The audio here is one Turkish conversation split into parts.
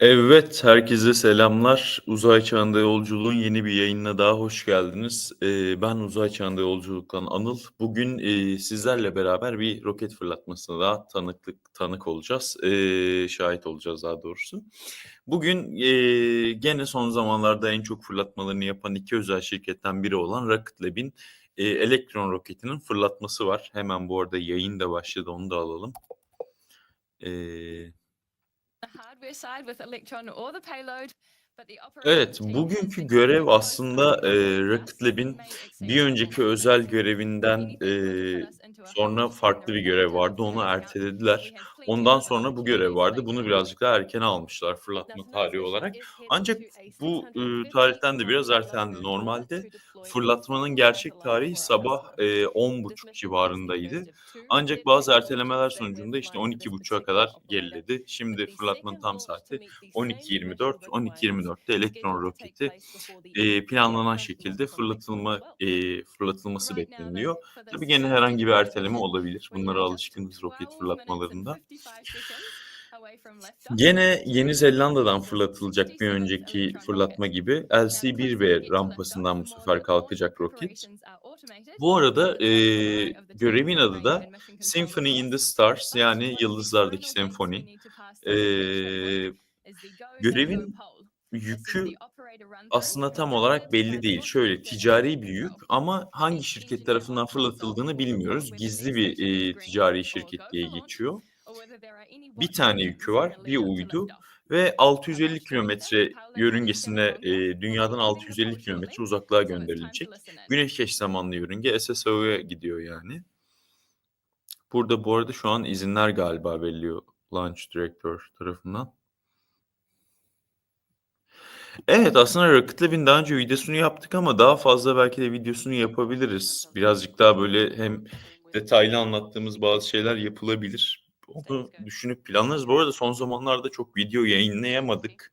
Evet, herkese selamlar. Uzay Çağında Yolculuğun yeni bir yayınına daha hoş geldiniz. Eee, ben Uzay Çağında Yolculuk'tan Anıl. Bugün, eee, sizlerle beraber bir roket fırlatmasına daha tanıklık tanık olacağız. Eee, şahit olacağız daha doğrusu. Bugün, eee, gene son zamanlarda en çok fırlatmalarını yapan 2 özel şirketten biri olan Rocket Lab'in, eee, Electron roketinin fırlatması var. Hemen bu arada yayın da başladı, onu da alalım. Eee Evet, bugünkü görev aslında, will Rocket Lab'in bir önceki özel görevinden, a sonra farklı bir görev vardı. Onu ertelediler. Ondan sonra bu görev vardı. Bunu birazcık daha erkene almışlar fırlatma tarihi olarak. Ancak bu, 650 tarihten de biraz ertelendi. Normalde fırlatmanın gerçek tarihi sabah, This 10.30 mission is the civarındaydı. Ancak bazı ertelemeler sonucunda işte fly for this 12.30'a particular kadar geriledi. Şimdi fırlatmanın tam saati meet the same 12.24. mission requirements 12.24'te Electron scheduled to take roketi, of planlanan şekilde fırlatılma eee, fırlatılması bekleniyor. Tabii gene herhangi bir erteleme olabilir. Bunlara alışkınız roket 12 minutes and fırlatmalarında. 55 seconds away from liftoff. Gene Yeni Zelanda'dan fırlatılacak bir 67th önceki fırlatma gibi Now, closer we LC-1B get to rampasından bu sefer kalkacak roket. Bu arada, team görevin adı da Symphony in the. Stars yani yıldızlardaki senfoni. go görevin yükü aslında tam olarak belli değil. Şöyle ticari bir yük ama hangi şirket tarafından fırlatıldığını bilmiyoruz. Gizli bir, green ticari şirket diye geçiyor. Bir tane yükü var, bir uydu ve About 650 20 minutes kilometre yörüngesine, we'll be dünyadan ending the 650 pole shortly. kilometre uzaklığa gönderilecek. Güneş eş zamanlı yörünge SSO'ya gidiyor yani. Burada bu arada şu an izinler galiba veriliyor Launch Director tarafından. Evet, aslında Rocket Lab'in daha önce videosunu yaptık ama daha fazla belki de videosunu yapabiliriz. Birazcık daha böyle hem detaylı anlattığımız bazı şeyler yapılabilir. Onu düşünüp planlarız. Bu arada son zamanlarda çok video yayınlayamadık.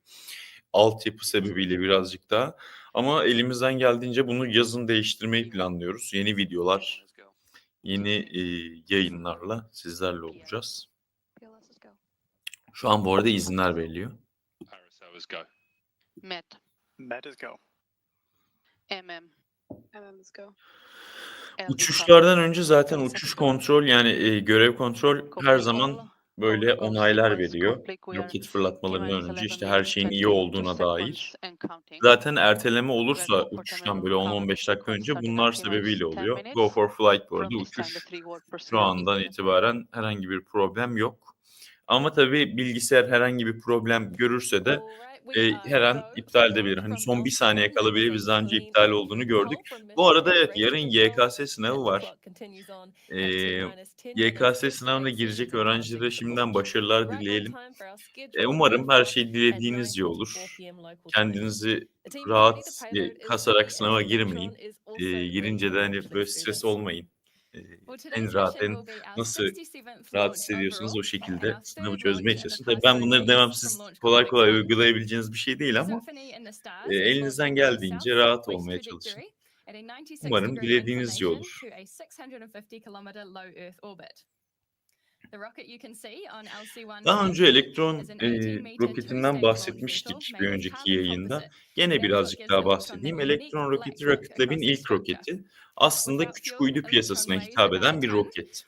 Altyapı sebebiyle birazcık daha. Ama elimizden geldiğince bunu yazın değiştirmeyi planlıyoruz. Yeni videolar, yeni, eee, yayınlarla sizlerle olacağız. Şu an bu arada izinler veriliyor. Parasail is go. Met. Met is go. MM. MM is go. Uçuşlardan önce zaten uçuş kontrol yani, eee, görev kontrol her zaman böyle onaylar veriyor. Roket fırlatmalarından önce 11 işte her şeyin iyi 22 olduğuna dair. Zaten erteleme olursa uçuştan böyle 10-15 recovery dakika önce bunlar sebebiyle T-minus 10 oluyor. Go for flight bu arada uçuş şu andan itibaren herhangi bir problem yok. Ama tabii bilgisayar herhangi bir problem görürse de, eee, her an iptal edebilir. Hani son 1 saniye kala bile biz daha önce iptal olduğunu gördük. Bu arada evet, yarın YKS sınavı var. Eee, YKS sınavına girecek öğrencilere şimdiden başarılar dileyelim. Eee, umarım her şey dilediğinizce olur. Kendinizi rahat, eee, kasarak sınava girmeyin. Eee, girince de hani böyle stres olmayın. En rahat, en nasıl rahat hissediyorsanız o şekilde sınavı çözmeye çalışın. Tabii ben bunları demem siz kolay kolay uygulayabileceğiniz bir şey değil ama, eee, elinizden geldiğince rahat olmaya çalışın. Umarım dilediğinizce olur. Daha önce elektron, eee, roketinden bahsetmiştik bir önceki yayında. Gene birazcık daha bahsedeyim. Elektron roketi Rocket Lab'in ilk roketi. Aslında küçük uydu piyasasına hitap eden bir roket.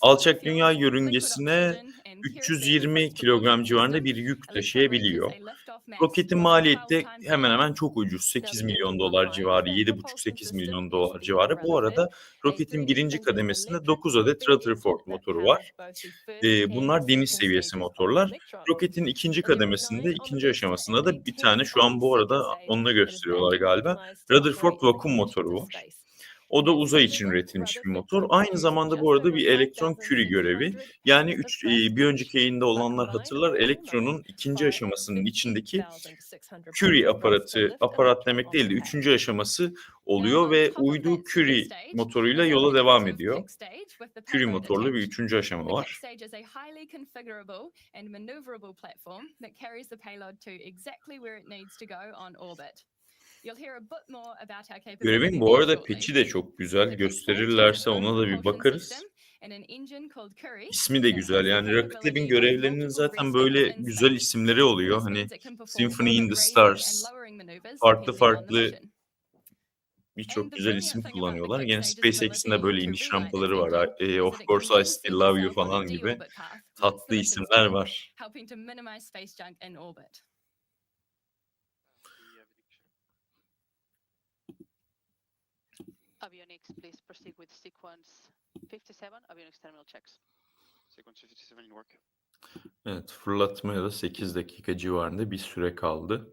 Alçak dünya yörüngesine 320 kilogram civarında bir yük taşıyabiliyor. Roketin maliyeti hemen hemen çok ucuz. 8 milyon dolar civarı, 7,5-8 milyon dolar civarı. Bu arada roketin birinci kademesinde 9 adet Rutherford motoru var. Bunlar deniz seviyesi motorlar. Roketin ikinci kademesinde, ikinci aşamasında da bir tane şu an bu arada onu da gösteriyorlar galiba. Rutherford vakum motoru var. O da uzay için üretilmiş bir motor. Aynı zamanda bu arada bir elektron Curie görevi. Yani üç, eee, bir önceki yayında olanlar hatırlar. Elektronun ikinci aşamasının içindeki Curie aparatı, aparat demek değil de üçüncü aşaması oluyor ve uydu Curie motoruyla yola devam ediyor. Curie motorlu bir üçüncü aşama var. Görevin bu arada peçi de çok güzel. Gösterirlerse ona da bir bakarız. İsmi de güzel. Yani Rocket Lab'in görevlerinin zaten böyle güzel isimleri oluyor. Hani Symphony in the Stars, farklı farklı birçok güzel isim kullanıyorlar. Gene SpaceX'in de böyle iniş rampaları var. E, of course I still love you falan gibi tatlı isimler var. Avionics, please proceed with sequence 57, avionics terminal checks. Sequence 57 in work. Evet, fırlatmaya da 8 dakika civarında bir süre kaldı.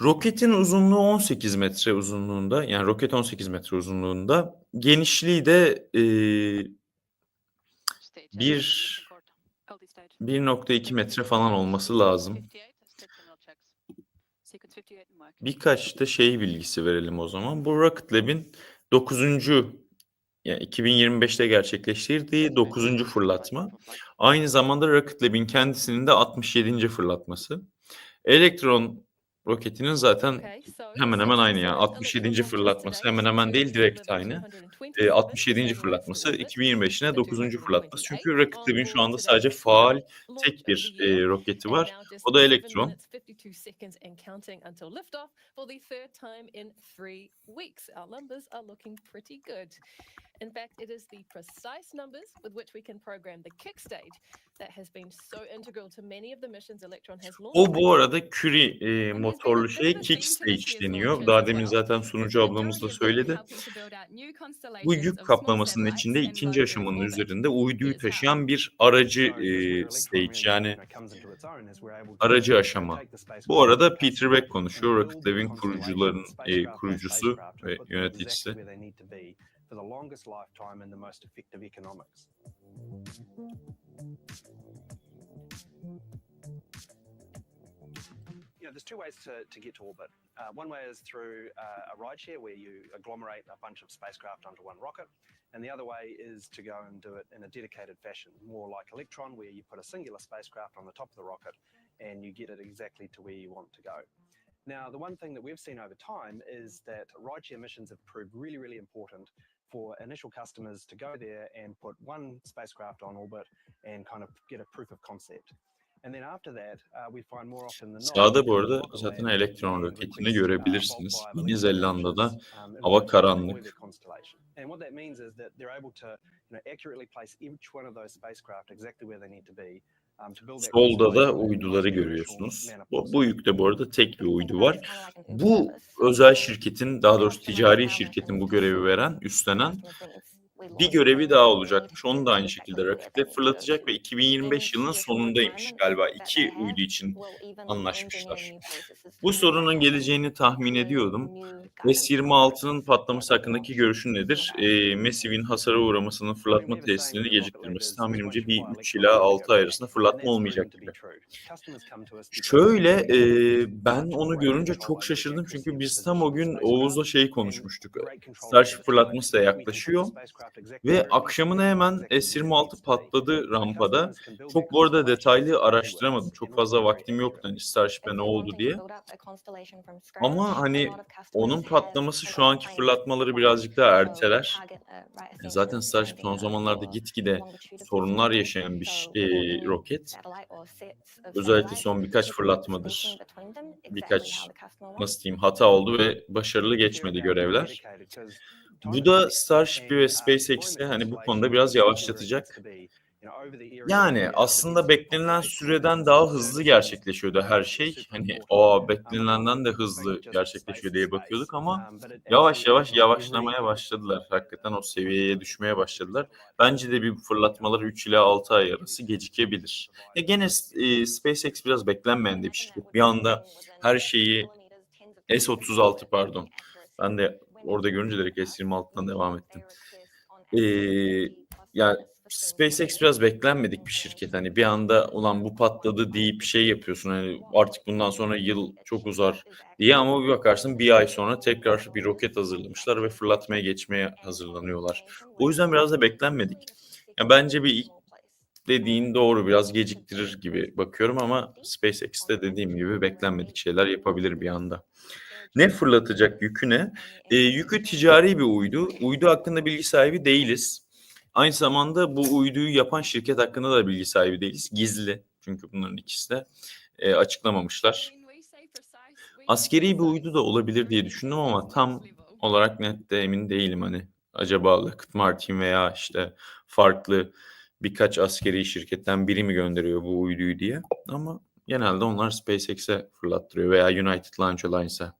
Roketin uzunluğu 18 metre uzunluğunda, yani roket 18 metre uzunluğunda. Genişliği de. LD stage. 1.2 metre falan olması lazım. 58, stage terminal checks. Sequence 58 in work. Birkaç da şey bilgisi verelim o zaman. Bu Rocket Lab'in 9. yani 2025'te gerçekleştirdiği 9. fırlatma. Aynı zamanda Rocket Lab'in kendisinin de 67. fırlatması. Elektron roketinin zaten hemen hemen aynı yani. 67. fırlatması hemen hemen değil direkt aynı. E, 67. fırlatması 2025'ine 9. fırlatması. Çünkü Rocket Lab'in şu anda sadece faal tek bir e, roketi var. O da Electron. In fact, it is the precise numbers with which we can program the kick stage that has been so integral to many of the missions Electron has launched. O bu arada Curie e, motorlu şey kick stage deniyor. Daha demin zaten sunucu ablamız da söyledi. Bu yük kaplamasının içinde ikinci aşamanın üzerinde uyduyu taşıyan bir aracı e, stage yani aracı aşama. Bu arada Peter Beck konuşuyor. Rocket Lab'in kurucuların e, kurucusu ve yöneticisi. For the longest lifetime and the most effective economics. You know, there's two ways to, to get to orbit. Uh, one way is through uh, a rideshare where you agglomerate a bunch of spacecraft onto one rocket. And the other way is to go and do it in a dedicated fashion, more like Electron, where you put a singular spacecraft on the top of the rocket and you get it exactly to where you want to go. Now, the one thing that we've seen over time is that rideshare missions have proved really, really important for initial customers to go there and put one spacecraft on orbit and kind of get a proof of concept. And then after that, uh, we find more often than not. Sağda bu arada rocket zaten elektron roketini uh, görebilirsiniz. bulk Yeni viability Zelanda'da um, in hava order to karanlık. And what that means is that they're able to you know, accurately place each one of those spacecraft exactly where they need to be. Solda da uyduları beneficial görüyorsunuz. Bu, bu yükte bu arada tek bir uydu var. Bu özel şirketin daha doğrusu ticari şirketin bu görevi veren, üstlenen bir görevi daha olacakmış. Onu da aynı şekilde rakiple fırlatacak ve 2025 yılının sonundaymış galiba. iki uydu için anlaşmışlar. Bu sorunun geleceğini tahmin ediyordum. S-26'nın patlaması hakkındaki görüşün nedir? E, Massive'in hasara uğramasının fırlatma testini geciktirmesi tahminimce bir 3 ila 6 ay arasında fırlatma olmayacak gibi. Şöyle e, ben onu görünce çok şaşırdım çünkü biz tam o gün Oğuz'la şey konuşmuştuk. Starship fırlatması da yaklaşıyor ve akşamına hemen S-26 patladı rampada. Çok bu arada detaylı araştıramadım. Çok fazla vaktim yoktu hani Starship'e ne oldu diye. Ama hani onun patlaması şu anki fırlatmaları birazcık daha erteler. Zaten Starship son zamanlarda gitgide sorunlar yaşayan bir e, roket. Özellikle son birkaç fırlatmadır. Birkaç nasıl diyeyim hata oldu ve başarılı geçmedi görevler. Bu da Starship'i ve SpaceX'i hani bu konuda biraz yavaşlatacak. Yani aslında beklenilen süreden daha hızlı gerçekleşiyordu her şey. Hani o beklenilenden de hızlı gerçekleşiyor diye bakıyorduk ama yavaş yavaş yavaşlamaya başladılar. Hakikaten o seviyeye düşmeye başladılar. Bence de bir fırlatmalar 3 ila 6 ay arası gecikebilir. Ya gene e, SpaceX biraz beklenmeyen de bir şirket. Bir anda her şeyi S36 pardon. Ben de orada görünce direkt S26'dan devam ettim. Ee, yani SpaceX biraz beklenmedik bir şirket. Hani bir anda ulan bu patladı deyip şey yapıyorsun. Hani artık bundan sonra yıl çok uzar diye ama bir bakarsın bir ay sonra tekrar bir roket hazırlamışlar ve fırlatmaya geçmeye hazırlanıyorlar. O yüzden biraz da beklenmedik. Ya bence bir dediğin doğru biraz geciktirir gibi bakıyorum ama SpaceX'te dediğim gibi beklenmedik şeyler yapabilir bir anda. Ne fırlatacak yükü ne? E, yükü ticari bir uydu. Uydu hakkında bilgi sahibi değiliz. Aynı zamanda bu uyduyu yapan şirket hakkında da bilgi sahibi değiliz. Gizli. Çünkü bunların ikisi de e, açıklamamışlar. Askeri bir uydu da olabilir diye düşündüm ama tam olarak net de emin değilim hani. Acaba Lockheed Martin veya işte farklı birkaç askeri şirketten biri mi gönderiyor bu uyduyu diye. Ama genelde onlar SpaceX'e fırlattırıyor veya United Launch Alliance'a.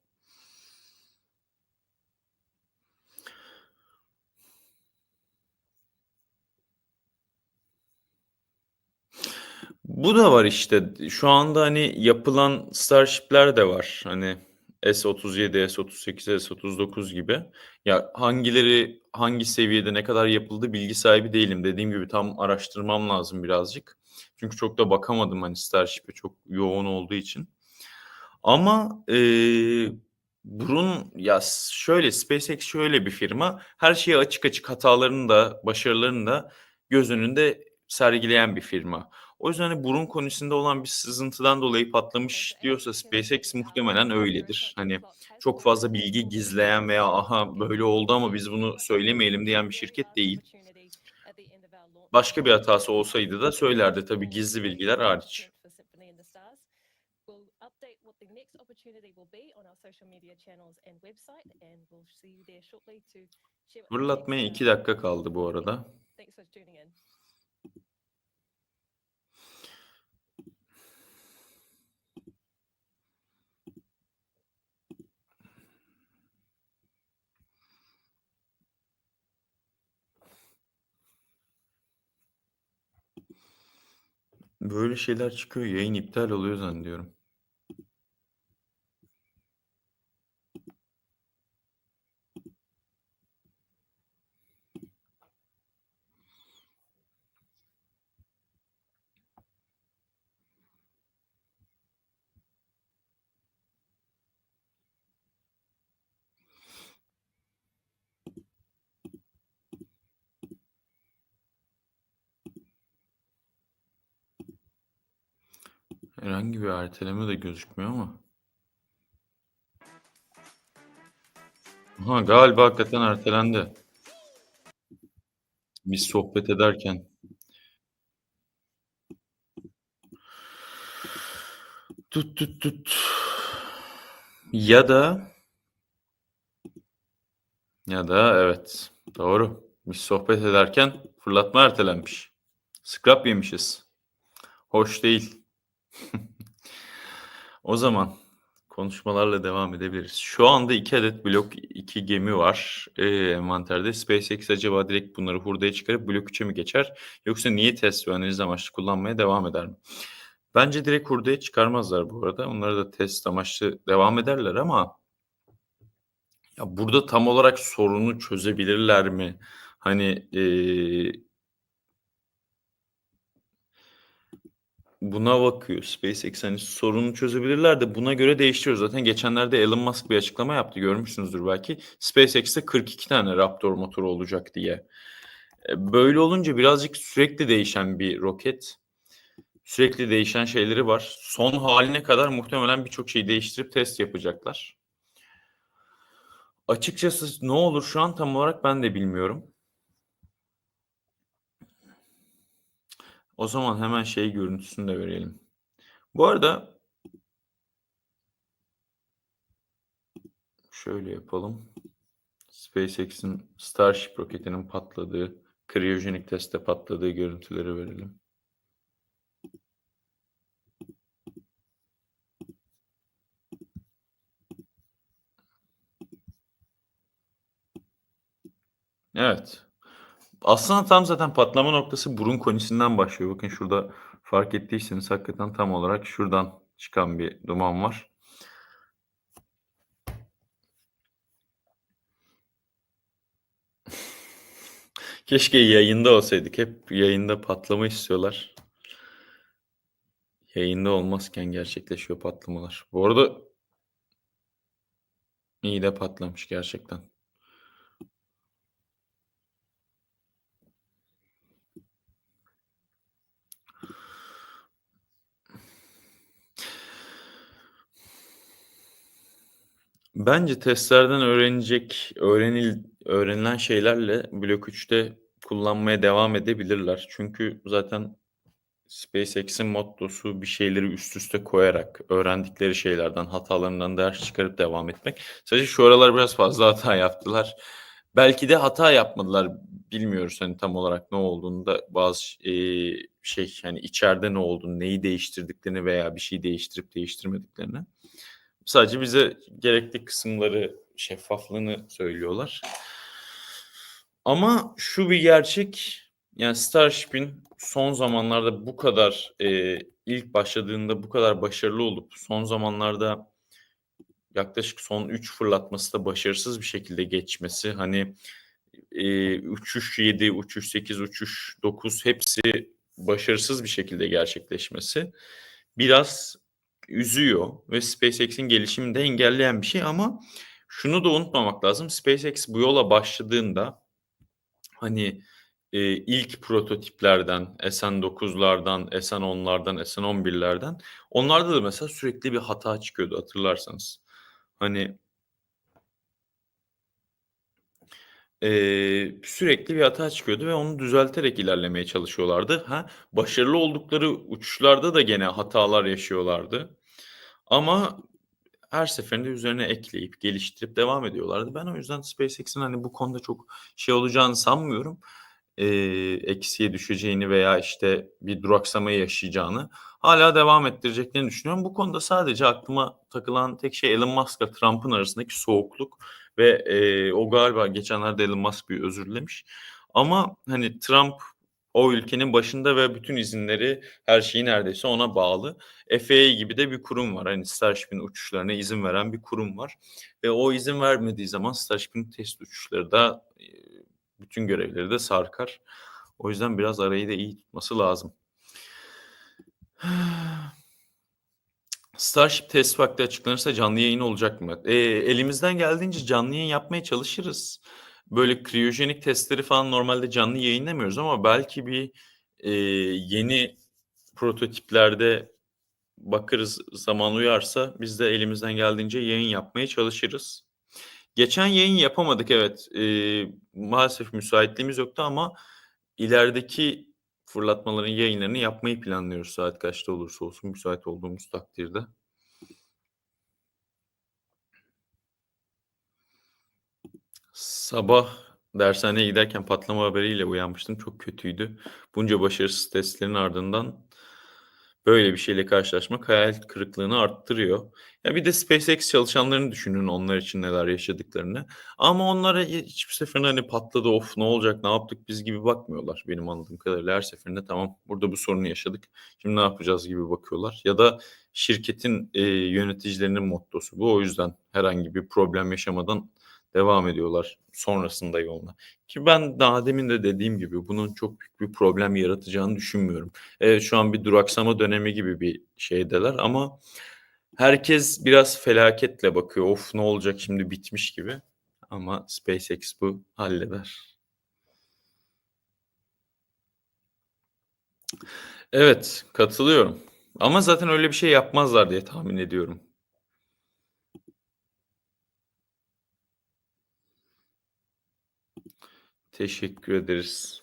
Bu da var işte. Şu anda hani yapılan Starship'ler de var. Hani S-37, S-38, S-39 gibi. Ya hangileri hangi seviyede ne kadar yapıldı bilgi sahibi değilim. Dediğim gibi tam araştırmam lazım birazcık. Çünkü çok da bakamadım hani Starship'e çok yoğun olduğu için. Ama eee burun ya şöyle SpaceX şöyle bir firma. Her şeyi açık açık hatalarını da başarılarını da göz önünde sergileyen bir firma. O yüzden hani burun konusunda olan bir sızıntıdan dolayı patlamış diyorsa SpaceX muhtemelen öyledir. Hani çok fazla bilgi gizleyen veya aha böyle oldu ama biz bunu söylemeyelim diyen bir şirket değil. Başka bir hatası olsaydı da söylerdi tabii gizli bilgiler hariç. Fırlatmaya iki dakika kaldı bu arada. Böyle şeyler çıkıyor, yayın iptal oluyor zannediyorum. Herhangi bir erteleme de gözükmüyor ama. Ha galiba hakikaten ertelendi. Biz sohbet ederken. Tut tut tut. Ya da ya da evet doğru. Biz sohbet ederken fırlatma ertelenmiş. Scrap yemişiz. Hoş değil. O zaman konuşmalarla devam edebiliriz. Şu anda iki adet Blok 2 gemi var e, envanterde. SpaceX acaba direkt bunları hurdaya çıkarıp Blok 3'e mi geçer? Yoksa niye test ve analiz amaçlı kullanmaya devam eder mi? Bence direkt hurdaya çıkarmazlar bu arada. Onları da test amaçlı devam ederler ama ya burada tam olarak sorunu çözebilirler mi? Hani e, buna bakıyor SpaceX hani sorunu çözebilirler de buna göre değiştiriyor. Zaten geçenlerde Elon Musk bir açıklama yaptı görmüşsünüzdür belki. SpaceX'te 42 tane Raptor motoru olacak diye. E, Böyle olunca birazcık sürekli değişen bir roket. Sürekli değişen şeyleri var. Son haline kadar muhtemelen birçok şeyi değiştirip test yapacaklar. Açıkçası ne olur şu an tam olarak ben de bilmiyorum. O zaman hemen şey görüntüsünü de verelim. Bu arada şöyle yapalım. SpaceX'in Starship roketinin patladığı, kriyojenik testte patladığı görüntüleri verelim. Evet. Aslında tam zaten patlama noktası burun konisinden başlıyor. Bakın şurada fark ettiyseniz hakikaten tam olarak şuradan çıkan bir duman var. Keşke yayında olsaydık. Hep yayında patlama istiyorlar. Yayında olmazken gerçekleşiyor patlamalar. Bu arada iyi de patlamış gerçekten. Bence testlerden öğrenecek, öğrenil, öğrenilen şeylerle Blok 3'te kullanmaya devam edebilirler. Çünkü zaten SpaceX'in mottosu bir şeyleri üst üste koyarak öğrendikleri şeylerden, hatalarından ders çıkarıp devam etmek. Sadece şu aralar biraz fazla hata yaptılar. Belki de hata yapmadılar. Bilmiyoruz hani tam olarak ne olduğunu da bazı eee, şey yani içeride ne olduğunu, neyi değiştirdiklerini veya bir şey değiştirip değiştirmediklerini. Sadece bize gerekli kısımları, şeffaflığını söylüyorlar. Ama şu bir gerçek, yani Starship'in son zamanlarda bu kadar eee, ilk başladığında bu kadar başarılı olup son zamanlarda yaklaşık son 3 fırlatması da başarısız bir şekilde geçmesi hani eee, uçuş 7, uçuş 8, uçuş 9 hepsi başarısız bir şekilde gerçekleşmesi biraz üzüyor ve SpaceX'in gelişimini de engelleyen bir şey ama şunu da unutmamak lazım. SpaceX bu yola başladığında hani e, ilk prototiplerden, SN9'lardan, SN10'lardan, SN11'lerden onlarda da mesela sürekli bir hata çıkıyordu hatırlarsanız. Hani Eee, sürekli bir hata çıkıyordu ve onu düzelterek ilerlemeye çalışıyorlardı. Ha, başarılı oldukları uçuşlarda da gene hatalar yaşıyorlardı. Ama her seferinde üzerine ekleyip geliştirip devam ediyorlardı. Ben o yüzden SpaceX'in hani bu konuda çok şey olacağını sanmıyorum. Eee, eksiye düşeceğini veya işte bir duraksama yaşayacağını hala devam ettireceklerini düşünüyorum. Bu konuda sadece aklıma takılan tek şey Elon Musk'la Trump'ın arasındaki soğukluk ve eee, o galiba geçenlerde Elon Musk bir özür dilemiş. Ama hani Trump o ülkenin başında ve bütün izinleri her şeyi neredeyse ona bağlı. FAA gibi de bir kurum var. Hani Starship'in uçuşlarına izin veren bir kurum var. Ve o izin vermediği zaman Starship'in test uçuşları da e, bütün görevleri de sarkar. O yüzden biraz arayı da iyi tutması lazım. Starship test vakti açıklanırsa canlı yayın olacak mı? Ee, elimizden geldiğince canlı yayın yapmaya çalışırız. Böyle kriyojenik testleri falan normalde canlı yayınlamıyoruz ama belki bir e, yeni prototiplerde bakarız zaman uyarsa biz de elimizden geldiğince yayın yapmaya çalışırız. Geçen yayın yapamadık evet. Ee, maalesef müsaitliğimiz yoktu ama ilerideki fırlatmaların yayınlarını yapmayı planlıyoruz saat kaçta olursa olsun müsait olduğumuz takdirde. Sabah dershaneye giderken patlama haberiyle uyanmıştım. Çok kötüydü. Bunca başarısız testlerin ardından böyle bir şeyle karşılaşmak hayal kırıklığını arttırıyor. Ya bir de SpaceX çalışanlarını düşünün onlar için neler yaşadıklarını. Ama onlara hiçbir seferinde hani patladı of ne olacak ne yaptık biz gibi bakmıyorlar benim anladığım kadarıyla. Her seferinde tamam burada bu sorunu yaşadık şimdi ne yapacağız gibi bakıyorlar. Ya da şirketin e, yöneticilerinin mottosu bu. O yüzden herhangi bir problem yaşamadan devam ediyorlar sonrasında yoluna. Ki ben daha demin de dediğim gibi bunun çok büyük bir problem yaratacağını düşünmüyorum. Evet şu an bir duraksama dönemi gibi bir şeydeler ama herkes biraz felaketle bakıyor. Of ne olacak şimdi bitmiş gibi. Ama SpaceX bu halleder. Evet katılıyorum. Ama zaten öyle bir şey yapmazlar diye tahmin ediyorum. Teşekkür ederiz.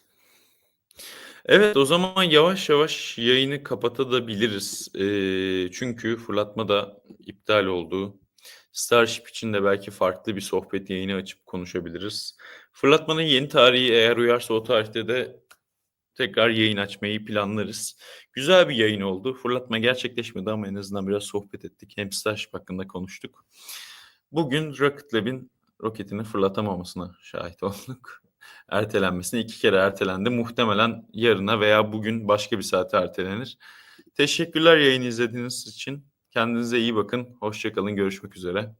Evet o zaman yavaş yavaş yayını kapatabiliriz. Ee, çünkü fırlatma da iptal oldu. Starship için de belki farklı bir sohbet yayını açıp konuşabiliriz. Fırlatmanın yeni tarihi eğer uyarsa o tarihte de tekrar yayın açmayı planlarız. Güzel bir yayın oldu. Fırlatma gerçekleşmedi ama en azından biraz sohbet ettik. Hem Starship hakkında konuştuk. Bugün Rocket Lab'in roketini fırlatamamasına şahit olduk ertelenmesine iki kere ertelendi. Muhtemelen yarına veya bugün başka bir saate ertelenir. Teşekkürler yayını izlediğiniz için. Kendinize iyi bakın. Hoşçakalın. Görüşmek üzere.